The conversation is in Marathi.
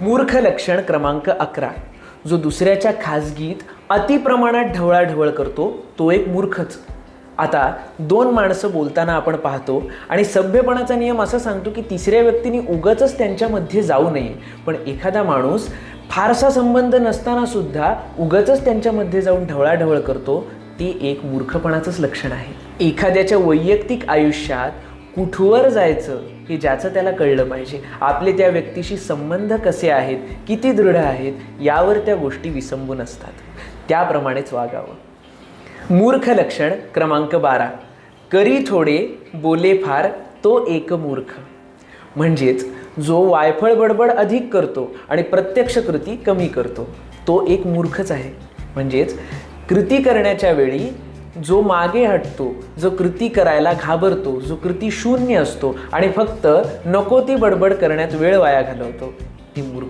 मूर्ख लक्षण क्रमांक अकरा. जो दुसऱ्याच्या खाजगीत अतिप्रमाणात ढवळाढवळ करतो तो एक मूर्खच. आता दोन माणसं बोलताना आपण पाहतो आणि सभ्यपणाचा नियम असा सांगतो की तिसऱ्या व्यक्तीने उगच त्यांच्यामध्ये जाऊ नये. पण एखादा माणूस फारसा संबंध नसताना सुद्धा उगच त्यांच्यामध्ये जाऊन ढवळाढवळ करतो ते एक मूर्खपणाचंच लक्षण आहे. एखाद्याच्या वैयक्तिक आयुष्यात कुठवर जायचं हे ज्याचं त्याला कळलं पाहिजे. आपले त्या व्यक्तीशी संबंध कसे आहेत किती दृढ आहेत यावर त्या गोष्टी विसंबून असतात. त्याप्रमाणेच वागावं. मूर्ख लक्षण क्रमांक बारा. करी थोडे बोले फार तो एक मूर्ख. म्हणजेच जो वायफळ बडबड अधिक करतो आणि प्रत्यक्ष कृती कमी करतो तो एक मूर्खच आहे. म्हणजेच कृती करण्याच्या वेळी जो मागे हटतो जो कृती करायला घाबरतो जो कृती शून्य असतो आणि फक्त नको ती बडबड करण्यात वेळ वाया घालवतो ती मूर्ख